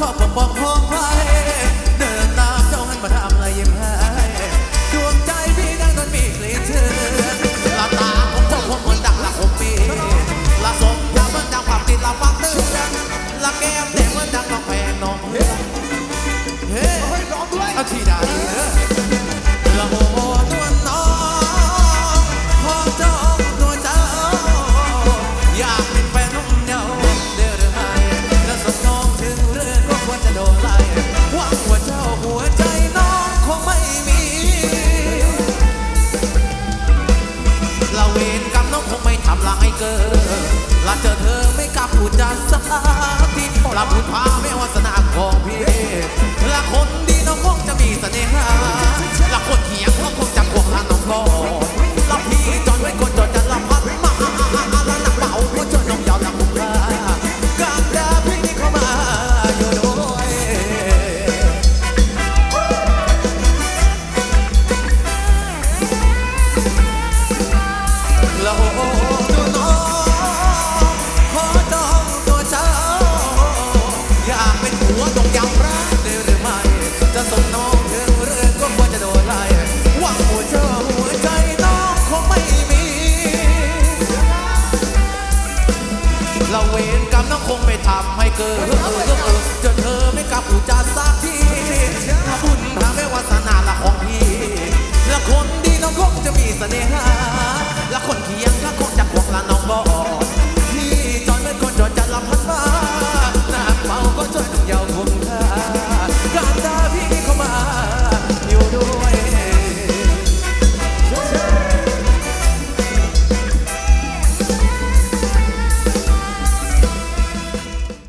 ขอปกป้องห้องไว้เดินตามเจ้าหันมาทำอะไรยิ้มให้ดวงใจพี่ดังจนมีกลิ่นเชือนลาตาของเจ้าคงเหมือนดังละหกปีลาสมยาเหมือนดังความติดลาฟังเตือนลาแก้มแดงเหมือนดังน้องแพงน้องเพื่อนเฮ้เฮ้ยร้องด้วยเอาที่ได้ โดนไล่หวังว่าเจ้าหัวใจน้องคงไม่มีละเวรกรรมน้องคงไม่ทำลายเกินละเจอเธอไม่กล้าพูดจาสัก รกรรมน้องคงไม่ทำให้เกิดเออเออเจนเธอไม่กลับอุจจาสักทีถ้าบุญทำให้วาสนาละของพี่และคนดีน้องคงจะมีเสน่หาและคนเคียงข้าคงจะกพวกละน้องบอก